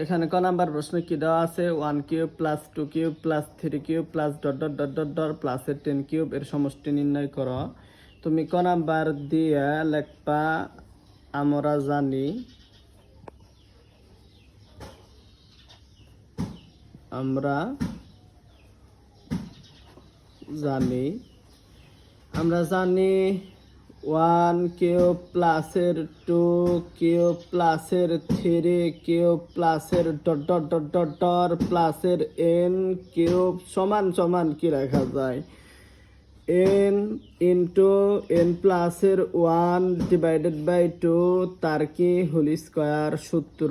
এখানে ক নাম্বার প্রশ্ন কি দেওয়া আছে? One cube plus two cube plus three cube plus dot dot dot dot dot প্লাসের টেন কিউব, এর সমষ্টি নির্ণয় করো। তুমি ক নাম্বার দিয়ে লেখবা, আমরা জানি আমরা জানি আমরা জানি ওয়ান কিউব প্লাসের টু কিউব প্লাসের থ্রি কিউব প্লাসের dot dot dot dot dot, প্লাসের এন, কেউ সমান সমান কি রাখা যায়? এন ইন্টু, এন প্লাসের ওয়ান ডিভাইডেড বাই টু, তার কি হোল স্কোয়ার সূত্র?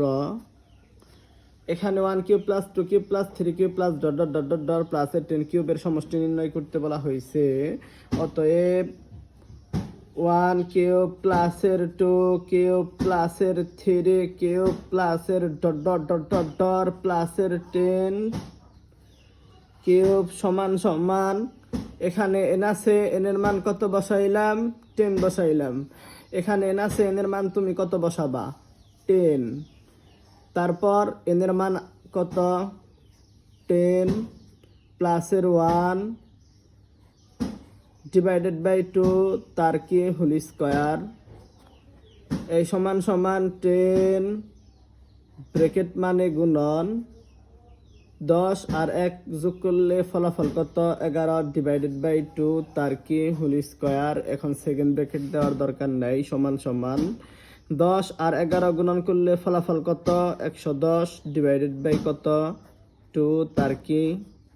এখানে one cube plus two cube plus three cube plus dot dot dot dot dot, প্লাসের টেন কিউবের সমষ্টি নির্ণয় করতে বলা হয়েছে। অতএব ওয়ান কিউব প্লাসের টু কিউব প্লাসের থ্রি, কেউ প্লাসের ডট প্লাসের টেন কিউব সমান সমান। এখানে এন আছে এন এর মান কত বসাইলাম? টেন বসাইলাম। এখানে এন আছে এন এর মান তুমি কত বসাবা? টেন। তারপর এনের মান কত? টেন। প্লাসের ওয়ান ডিভাইডেড বাই টু তার কি হোল স্কোয়ার এই সমান সমান টেন ব্রেকেট মানে গুণন, দশ আর এক যোগ করলে ফলাফল কত? এগারো ডিভাইডেড বাই টু তার কি হোল স্কোয়ার এখন সেকেন্ড ব্রেকেট দেওয়ার দরকার নেই, সমান সমান। দশ আর এগারো গুণন করলে ফলাফল কত? একশো দশ ডিভাইডেড বাই কত? টু তার কি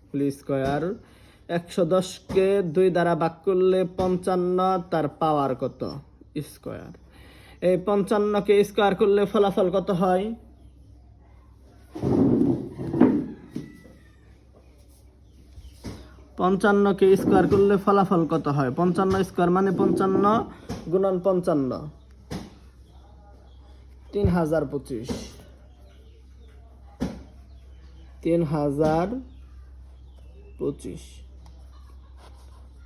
হোল স্কোয়ার একশো দশকে দুই দ্বারা ভাগ করলে পঞ্চান্ন, তার পাওয়ার কত? স্কোয়ার এই পঞ্চান্নকে স্কোয়ার করলে ফলাফল কত হয়? পঞ্চান্নকে স্কোয়ার করলে ফলাফল কত হয়? পঞ্চান্ন স্কোয়ার মানে পঞ্চান্ন গুণন পঞ্চান্ন। তিন হাজার পঁচিশ। তিন হাজার পঁচিশ।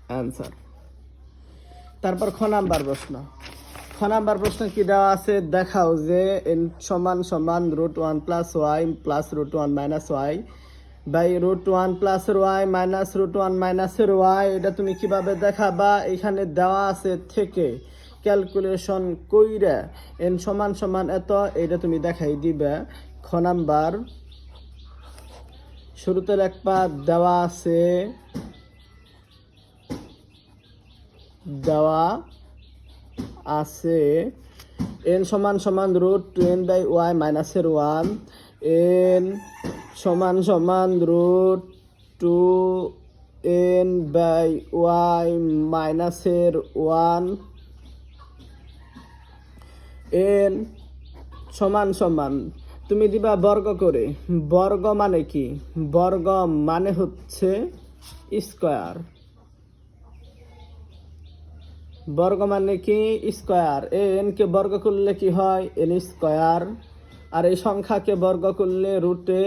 অ্যান্সার তারপর খ নাম্বার প্রশ্ন। খ নাম্বার প্রশ্ন কি দেওয়া আছে? দেখাও যে এন সমান সমান root one plus Y plus root one minus Y by root one plus Y minus root one মাইনাসের ওয়াই এটা তুমি কীভাবে দেখাবা? এখানে দেওয়া আছে থেকে ক্যালকুলেশন কইরা এন সমান সমান এত, এটা তুমি দেখাই দিবে। খ নাম্বার শুরুতে লেখবা দেওয়া আছে দেওয়া আছে। এন সমান সমান রুট এন বাই ওয়াই মাইনাসের ওয়ান এন সমান সমান root two n by Y মাইনাসের ওয়ান এন সমান সমান, তুমি দিবা বর্গ করে। বর্গ মানে কি? বর্গ মানে হচ্ছে স্কোয়ার বর্গ মানে কি? স্কোয়ার। এন কে বর্গ করলে কি হয়? N square. আর এই সংখ্যাকে বর্গ করলে রুটে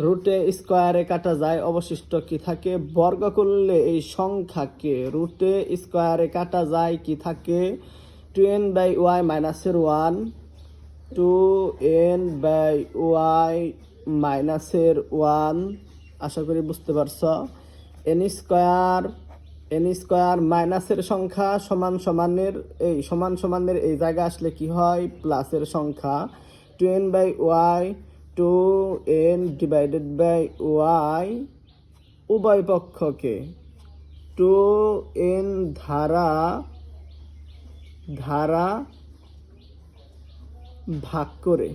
রুটে স্কোয়ারে কাটা যায়। অবশিষ্ট কি থাকে? বর্গ করলে এই সংখ্যাকে রুটে স্কোয়ারে কাটা যায় কি থাকে? টু এন বাই ওয়াই মাইনাসের one. Two n by Y মাইনাসের ওয়ান। আশা করি বুঝতে পারছ। এন স্কোয়ার এন স্কোয়ার মাইনাসের সংখ্যা সমান সমানের এই, সমান সমানের এই জায়গা আসলে কি হয়? প্লাসের সংখ্যা two n by Y two n divided by Y উভয় পক্ষকে। টু এন ধারা ধারা ভাগ করে।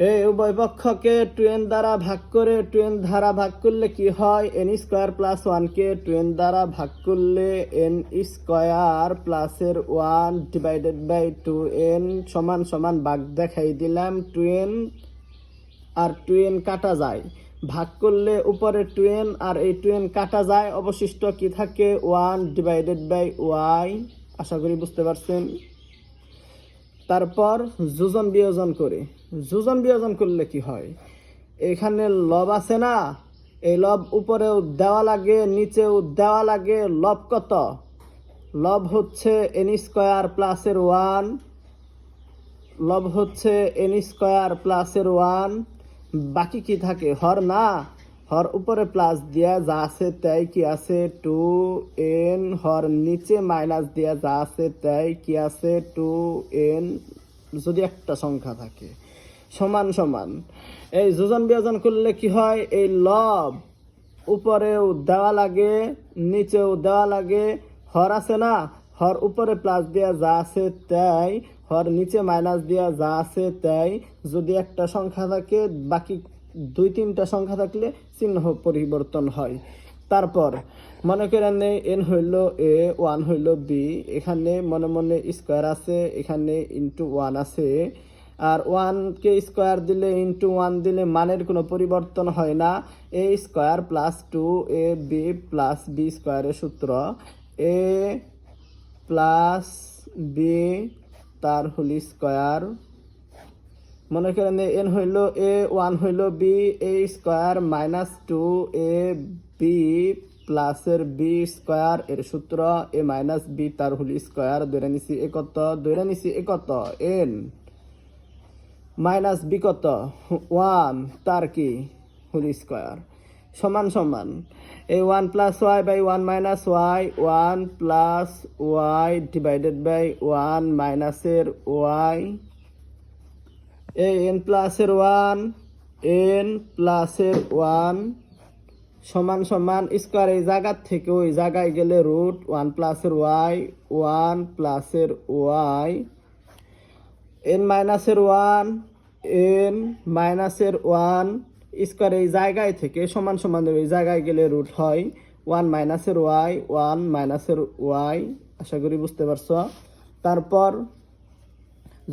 এই উভয় পক্ষকে টুয়েন দ্বারা ভাগ করে, টুয়েন ধারা ভাগ করলে কি হয়? এন স্কোয়ার প্লাস ওয়ানকে টুয়েন দ্বারা ভাগ করলে এন স্কোয়ার প্লাসের one divided by two n সমান সমান ভাগ দেখাই দিলাম, টুয়েন আর টুয়েন কাটা যায়। ভাগ করলে উপরে টুয়েন আর এই টুয়েন কাটা যায়, অবশিষ্ট কি থাকে? ওয়ান ডিভাইডেড বাই ওয়াই আশা করি বুঝতে পারছেন? তারপর যোজন বিয়োজন করে। যোজন বিয়োজন করলে কি হয়? এখানে লব আছে না? এই লব উপরেও দেওয়া লাগে, নিচেও দেওয়া লাগে। লব কত? লব হচ্ছে এন স্কোয়ার প্লাসের ওয়ান লব হচ্ছে এন স্কোয়ার প্লাসের ওয়ান বাকি কি থাকে? হর না? হর উপরে প্লাস দিয়া যা আছে তাই কি আছে? টু এন হর নিচে মাইনাস দিয়া যা আছে তাই কি আছে? টু এন যদি একটা সংখ্যা থাকে। সমান সমান। এই যোজন বিয়োজন করলে কি হয়? এই লব উপরেও দেওয়া লাগে, নিচেও দেওয়া লাগে। হর আছে না? হর উপরে প্লাস দেওয়া যা আছে তাই, হর নিচে মাইনাস দেওয়া যা আছে তাই। যদি একটা সংখ্যা থাকে, বাকি দুই তিনটা সংখ্যা থাকলে চিহ্ন পরিবর্তন হয়। তারপর মনে করেন এন হইল এ ওয়ান হইল বি এখানে মনে মনে স্কোয়ার আছে, এখানে ইন্টু ওয়ান আছে। আর ওয়ানকে স্কোয়ার দিলে ইন্টু ওয়ান দিলে মানের কোনো পরিবর্তন হয় না। A square plus two A B plus B স্কোয়ারের সূত্র। এ প্লাস বি তার হোলি স্কোয়ার। মনে করেন এন হইল এ ওয়ান হইল B, A square minus two A B প্লাসের বি স্কোয়ার এর সূত্র। এ মাইনাস বি তার হোলি স্কোয়ার দৈরা নিছি এ কত দৈরা নিছি এ এন। মাইনাস বি কত ওয়ান তার কি? Whole square. সমান সমান। এই one plus Y by one minus Y, one plus Y divided by one মাইনাসের ওয়াই। এই এন প্লাসের ওয়ান, এন প্লাসের ওয়ান। সমান সমান। স্কোয়ার এই জায়গার থেকে ওই জায়গায় গেলে রুট ওয়ান প্লাসের ওয়াই, ওয়ান প্লাসের ওয়াই। এন মাইনাসের ওয়ান এন মাইনাসের ওয়ান স্কোয়ার এই জায়গায় থেকে সমান সমান এই জায়গায় গেলে রুট হয় ওয়ান মাইনাসের ওয়াই, ওয়ান মাইনাসের ওয়াই, আশা করি বুঝতে পারছ। তারপর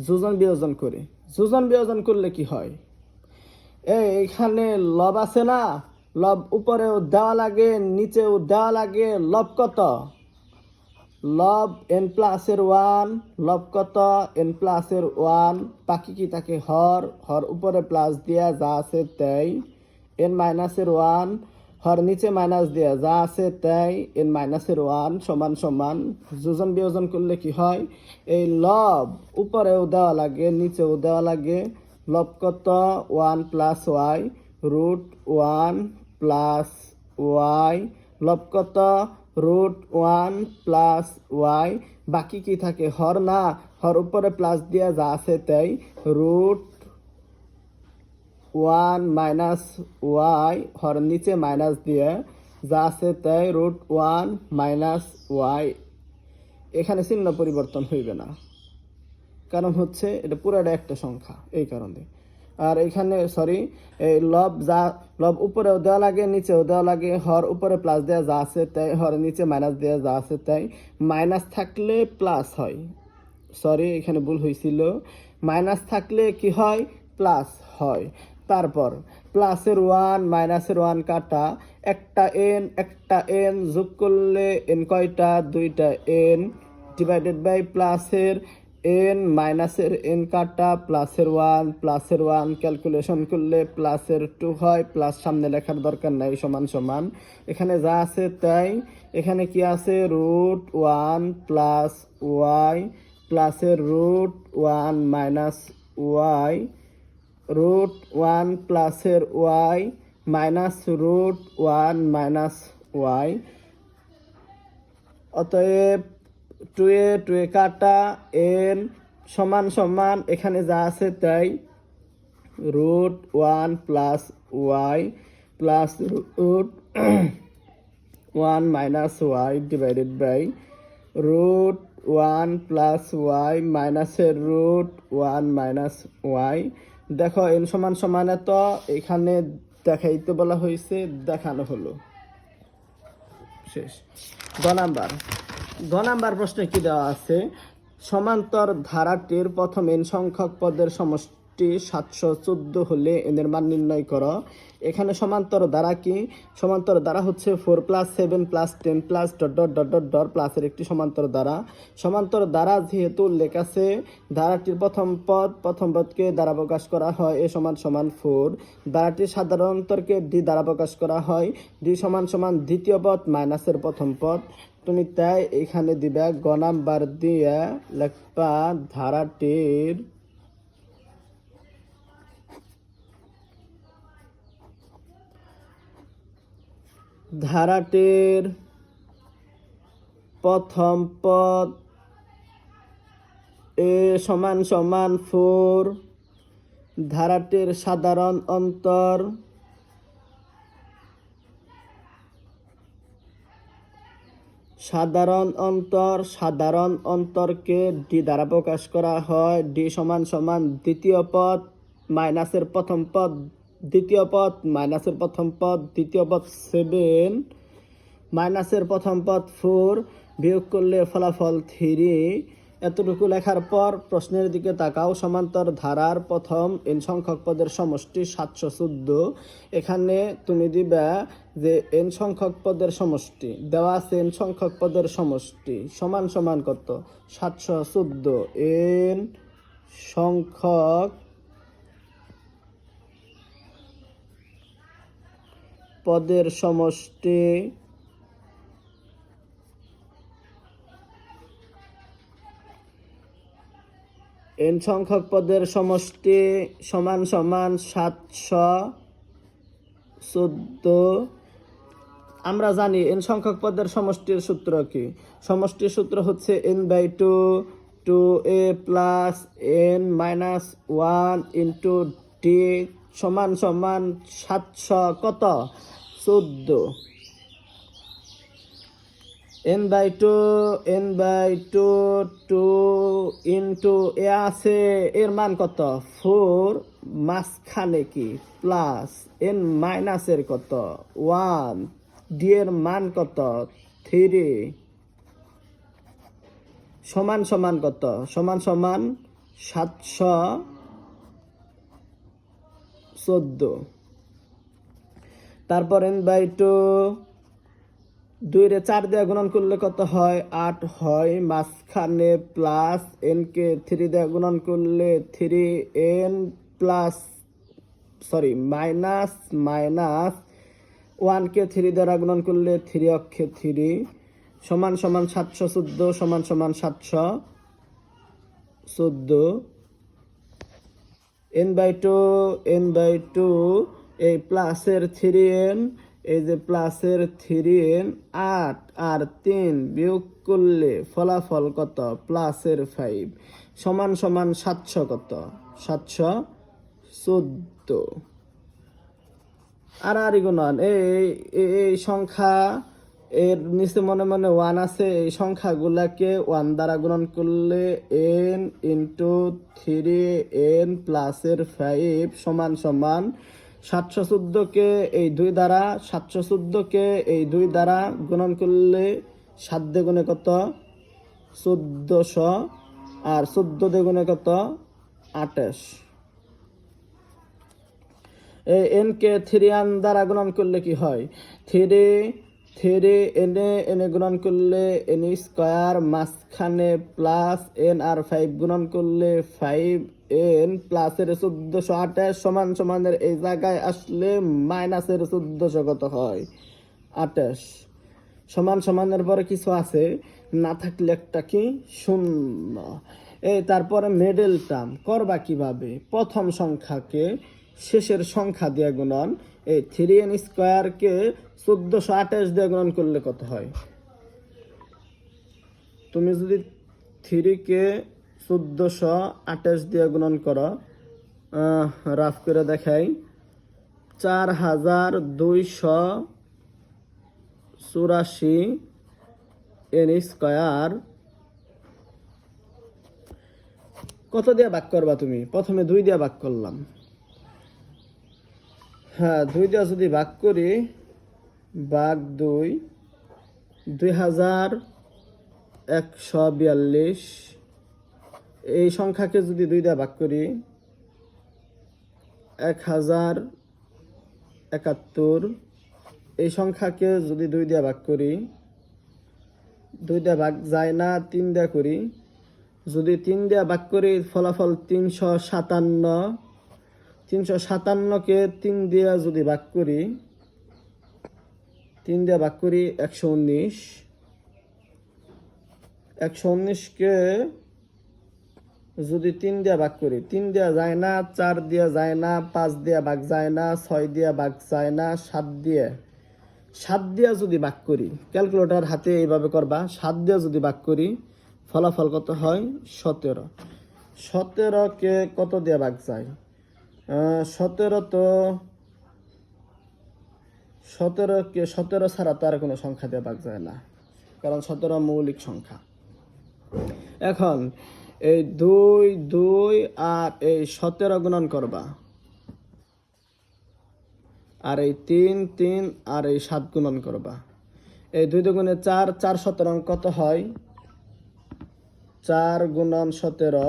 যোজন বিয়োজন করে। যোজন বিয়োজন করলে কি হয়? এখানে লব আছে না? লব উপরেও দেওয়া লাগে, নিচেও দেওয়া লাগে, লব কত? লব এন প্লাসের ওয়ান লব কত? এন প্লাসের ওয়ান বাকি কি থাকে হর? হর উপরে প্লাস দিয়া যা আছে তাই। এন মাইনাসের ওয়ান হর নিচে মাইনাস দিয়া যা আছে তাই। এন মাইনাসের ওয়ান সমান সমান। যোজন বিয়োজন করলে কি হয়? এই লব উপরেও দেওয়া লাগে, নিচেও দেওয়া লাগে। লব কত? One plus Y root one plus Y লব কত? রুট ওয়ান প্লাস ওয়াই বাকি কি থাকে? হর না, হর উপরে প্লাস দিয়া যা আছে তাই রুট ওয়ান মাইনাস ওয়াই হর নিচে মাইনাস দিয়ে যা আছে তাই রুট ওয়ান মাইনাস ওয়াই এখানে চিহ্ন পরিবর্তন হইবে না। কারণ হচ্ছে এটা পুরাটা একটা সংখ্যা, এই কারণে। আর এখানে সরি এই লব যা, লব উপরেও দেওয়া লাগে, নিচেও দেওয়া লাগে, হর উপরে প্লাস দেওয়া যা আছে তাই, হর নিচে মাইনাস দেওয়া যা আছে তাই মাইনাস থাকলে প্লাস হয়। সরি এখানে ভুল হয়েছিল মাইনাস থাকলে কি হয়? প্লাস হয়। তারপর প্লাসের ওয়ান মাইনাসের ওয়ান কাটা, একটা এন একটা এন যোগ করলে এন কয়টা? দুইটা এন ডিভাইডেড বাই প্লাসের এন মাইনাসের এন কাটা, প্লাসের ওয়ান প্লাসের ওয়ান ক্যালকুলেশন করলে প্লাসের টু হয়, প্লাস সামনে লেখার দরকার নাই, সমান সমান। এখানে যা আছে তাই। এখানে কি আছে? রুট ওয়ান প্লাস ওয়াই, প্লাসের root one minus Y, root one প্লাসের Y minus root one minus Y. অতএব টু এ টু এ কাটা, এন, সমান সমান, এখানে যা আছে তাই। Root one plus Y plus root one minus Y divided by root one plus Y মাইনাসের রুট ওয়ান মাইনাস ওয়াই। দেখো, এন সমান সমানে তো এখানে দেখাইতে বলা হয়েছে দেখানো হলো। শেষ। গ নাম্বার। গ নাম্বার প্রশ্নে কি দেওয়া আছে? সমান্তর ধারাটির প্রথম এন সংখ্যক পদের সমষ্টি সাতশো চোদ্দ হলে এদের মান নির্ণয় করো। এখানে সমান্তর দ্বারা কি? সমান্তর দ্বারা হচ্ছে four plus seven plus ten plus dot dot dot dot dot প্লাসের একটি সমান্তর দ্বারা সমান্তর দ্বারা যেহেতু উল্লেখ আছে, ধারাটির প্রথম পদ, প্রথম পদকে দ্বারা প্রকাশ করা হয় এ সমান সমান ফোর। দ্বারাটির সাধারণতরকে ডি দ্বারা প্রকাশ করা হয় ডি সমান সমান দ্বিতীয় পদ মাইনাসের প্রথম পদ। তুমি তাই এখানে দিবা গ নাম্বার দিয়ে লেখবা ধারাটির ধারাটির প্রথম পদ এ সমান সমান ফোর, ধারাটির সাধারণ অন্তর সাধারণ অন্তর, সাধারণ অন্তরকে ডি দ্বারা প্রকাশ করা হয়। ডি সমান সমান দ্বিতীয় পদ মাইনাসের প্রথম পদ, দ্বিতীয় পদ মাইনাসের প্রথম পদ, দ্বিতীয় পদ সেভেন, মাইনাসের প্রথম পদ ফোর, বিয়োগ করলে ফলাফল থ্রি। এতটুকু লেখার পর প্রশ্নের দিকে তাকাও। সমান্তর ধারার প্রথম এন সংখ্যক পদের সমষ্টি সাতশো চোদ্দ। এখানে তুমি দিবা যে এন সংখ্যক পদের সমষ্টি, দেওয়া আছে এন সংখ্যক পদের সমষ্টি, সমান সমান কত? সাতশো চোদ্দ। এন সংখ্যক পদের সমষ্টি এন সংখ্যক পদের সমষ্টি সমান সমান সাতশো চোদ্দ। আমরা জানি এন সংখ্যক পদের সমষ্টির সূত্র কি? সমষ্টির সূত্র হচ্ছে n by two two A plus n minus one into D সমান সমান সাতশো কত? চোদ্দ। N by two n by two two into A আছে, এর মান কত? ফোর মাঝখানে কি? প্লাস এন মাইনাসের কত? ওয়ান ডি এর মান কত? থ্রি সমান সমান কত? সমান সমান সাতশো চোদ্দ। তারপর এন বাই টু দুই রে চার দিয়ে গুণন করলে কত হয়? আট হয়। মাঝখানে প্লাস এন কে থ্রি দিয়ে গুণন করলে three n plus sorry minus minus one কে থ্রি দ্বারা গুণন করলে থ্রি অক্ষে থ্রি সমান সমান সাতশো চোদ্দ, সমান সমান সাতশো চোদ্দ। N by two n by two এই প্লাসের থ্রি এন এই যে প্লাসের থ্রি এন আট আর তিন বিয়োগ করলে ফলাফল কত? প্লাসের ফাইভ সমান সমান সাতশো কত? সাতশো চোদ্দ। আর আর গুণন, এই, এই- সংখ্যা এর নিচে মনে মনে ওয়ান আছে, এই সংখ্যাগুলাকে ওয়ান দ্বারা গুণন করলে এন ইন্টু থ্রি এন প্লাসের ফাইভ সমান সমান সাতশো চোদ্দোকে এই দুই দ্বারা, সাতশো চোদ্দকে এই দুই দ্বারা গুণন করলে সাত দ্বিগুণে কত? চোদ্দশো। আর চোদ্দ দ্বিগুণে কত? আঠাশ। এন কে থ্রি আন দ্বারা গুণন করলে কি হয়? থ্রি থ্রি, এনে এনে গুণন করলে এন স্কোয়ার, মাঝখানে প্লাস এন আর ফাইভ গুণন করলে ফাইভ এন প্লাসের চোদ্দশো আঠাশ সমান সমানের এই জায়গায় আসলে মাইনাসের চোদ্দশো কত হয়? আঠাশ। সমান সমানের পরে কিছু আছে, না থাকলে একটা কি? শূন্য। এই তারপরে মেডেল টার্ম করবা কীভাবে? প্রথম সংখ্যাকে শেষের সংখ্যা দিয়ে গুণন। এই থ্রি এন স্কোয়ারকে চোদ্দশো আঠাশ দিয়ে গ্রহণ করলে কত হয়? তুমি যদি থ্রিকে চোদ্দশো আঠাশ দিয়ে গুণন করো রাফ করে দেখাই। চার হাজার দুইশো চুরাশি এন স্কোয়ার কত দিয়ে ভাগ করবা তুমি? প্রথমে দুই দিয়ে ভাগ করলাম। হ্যাঁ দুই দিয়ে যদি ভাগ করি, ভাগ দুই দুই হাজার একশো বিয়াল্লিশ, এই সংখ্যাকে যদি দুই দিয়ে ভাগ করি এক হাজার একাত্তর, এই সংখ্যাকে যদি দুই দিয়ে ভাগ করি দুই ভাগ যায় না তিন দিয়ে করি, যদি তিন দিয়ে ভাগ করি, ফলাফল তিনশো সাতান্ন তিনশো সাতান্নকে তিন দিয়া যদি ভাগ করি, তিন দিয়া ভাগ করি একশো উনিশ। একশো উনিশকে যদি তিন দিয়া ভাগ করি, তিন দেওয়া যায় না, চার দেওয়া যায় না, পাঁচ দেওয়া ভাগ যায় না, ছয় দেওয়া ভাগ যায় না, সাত দিয়ে, সাত দিয়া যদি ভাগ করি, ক্যালকুলেটর হাতে এইভাবে করবা, সাত দিয়া যদি ভাগ করি, ফলাফল কত হয়? সতেরো। সতেরোকে কত দিয়ে ভাগ যায়? সতেরো তো সতেরোকে সতেরো ছাড়া তো আর কোনো সংখ্যা ভাগ যায় না, কারণ সতেরো মৌলিক সংখ্যা। এখন, এই দুই দুই আর এই সতেরো গুণন করবা। আর এই তিন তিন আর এই সাত গুণন করবা। এই দুই দুগুণে চার চার সতেরো কত হয়? চার গুণন সতেরো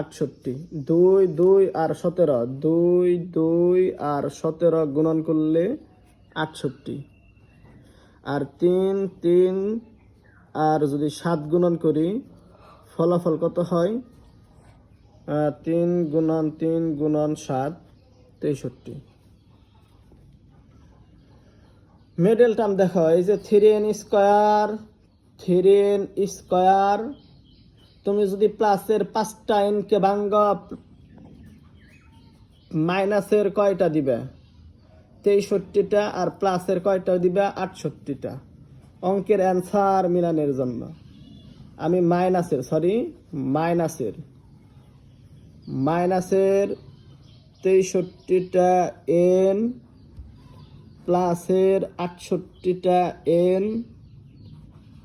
আটষট্টি। দুই দুই আর সতেরো। দুই দুই আর সতেরো গুণন করলে আটষট্টি। আর তিন তিন আর যদি সাত গুণন করি, ফলাফল কত হয়? তিন গুণন তিন গুণন সাত, তেষট্টি। মিডল টার্ম দেখো, এই যে three n square three n square তুমি যদি প্লাসের পাঁচটা এনকে ভাঙ্গ, মাইনাসের কয়টা দিবে? তেষট্টিটা আর প্লাসের কয়টা দিবে? আটষট্টিটা। অঙ্কের অ্যান্সার মিলানের জন্য। আমি মাইনাসের, সরি, মাইনাসের। মাইনাসের তেষট্টিটা এন, প্লাসের আটষট্টিটা এন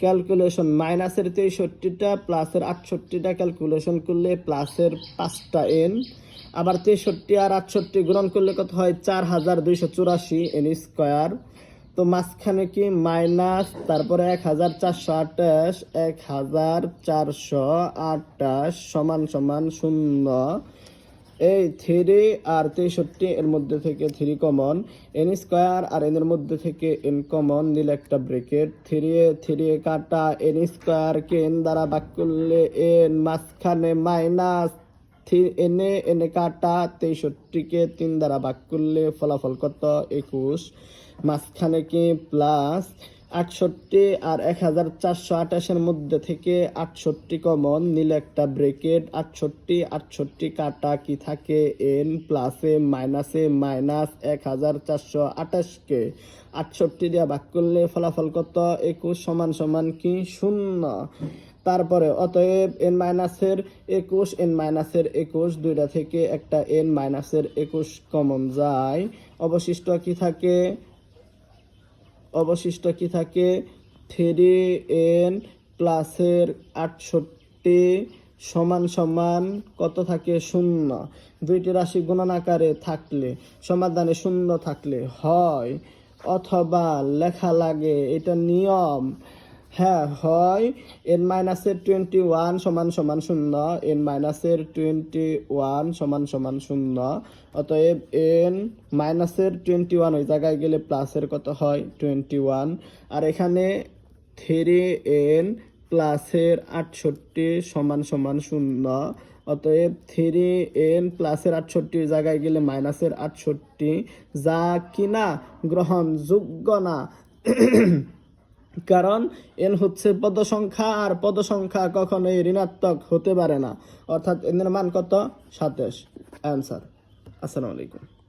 ক্যালকুলেশন মাইনাসের তেষট্টিটা, প্লাসের আটষট্টিটা ক্যালকুলেশন করলে প্লাসের পাঁচটা এন আবার তেষট্টি আর আটষট্টি গ্রহণ করলে কত হয়? চার হাজার দুইশো চুরাশি এন স্কোয়ার তো মাঝখানে কি? মাইনাস, তারপরে এক হাজার চারশো আঠাশ এক হাজার চারশো আঠাশ সমান সমান শূন্য। এই থ্রি আর তেষট্টি এর মধ্যে থেকে থ্রি কমন, এন স্কোয়ার আর এনের মধ্যে থেকে এন কমন দিলে একটা ব্রেকেট থ্রি থ্রি কাটা, এন স্কোয়ার কে এন দ্বারা বাক করলে এন মাঝখানে মাইনাস এনে এনে কাটা তেষট্টিকে তিন দ্বারা ভাগ করলে ফলাফল কত? একুশ। মাঝখানে কি? প্লাস আটষট্টি আর এক হাজার চারশো আঠাশের মধ্যে থেকে আটষট্টি কমন, নিলে একটা ব্রেকেট, আটষট্টি আটষট্টি কাটা কি থাকে? এন প্লাসে মাইনাসে মাইনাস এক হাজার চারশো আঠাশকে আটষট্টি দিয়ে ভাগ করলে ফলাফল কত? একুশ সমান সমান কি শূন্য। তারপরে অতএব এন মাইনাসের একুশ এন মাইনাসের একুশ, দুইটা থেকে একটা এন মাইনাসের একুশ কমন যায়। অবশিষ্ট কি থাকে? অবশিষ্ট কি থাকে? থ্রি এন প্লাসের আটষট্টি সমান সমান কত থাকে? শূন্য। দুইটি রাশি গুণন আকারে থাকলে, সমাধানে শূন্য থাকলে হয়। অথবা লেখা লাগে, এটা নিয়ম। হ্যাঁ হয় এন মাইনাসের টোয়েন্টি ওয়ান সমান সমান শূন্য এন মাইনাসের টোয়েন্টি ওয়ান সমান সমান শূন্য, অতএব এন মাইনাসের টোয়েন্টি ওয়ান ওই জায়গায় গেলে প্লাসের কত হয়? টোয়েন্টি ওয়ান আর এখানে থ্রি এন প্লাসের আটষট্টি সমান সমান শূন্য, অতএব থ্রি এন প্লাসের আটষট্টি জায়গায় গেলে মাইনাসের আটষট্টি। যা কিনা গ্রহণযোগ্য না। কারণ এন হচ্ছে পদ সংখ্যা আর পদ সংখ্যা কখনোই ঋণাত্মক হতে পারে না। অর্থাৎ এনের মান কত? সাতাশ। অ্যান্সার আসসালামু আলাইকুম।